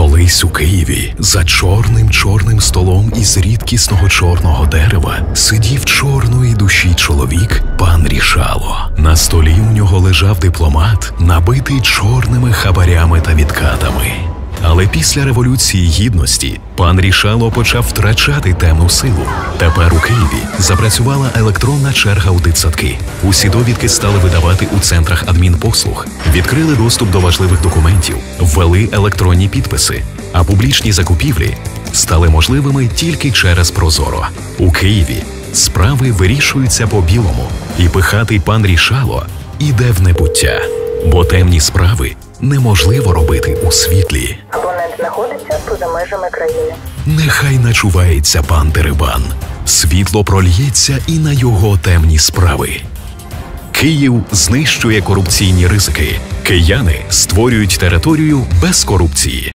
Колись у Києві за чорним чорним столом із рідкісного чорного дерева сидів чорної душі чоловік, пан Рішало. На столі у нього лежав дипломат, набитий чорними хабарями та відкатами. Але після революції гідності пан Рішало почав втрачати темну силу. Тепер у Києві запрацювала електронна черга у дитсадки. Усі довідки стали видавати у центрах адмінпослуг, відкрили доступ до важливих документів, ввели електронні підписи, а публічні закупівлі стали можливими тільки через Прозоро. У Києві справи вирішуються по білому, і пихатий пан Рішало іде в небуття, бо темні справи неможливо робити у світлі. Абонент знаходиться поза межами країни. Нехай начувається пан Дерибан. Світло прольється і на його темні справи. Київ знищує корупційні ризики. Кияни створюють територію без корупції.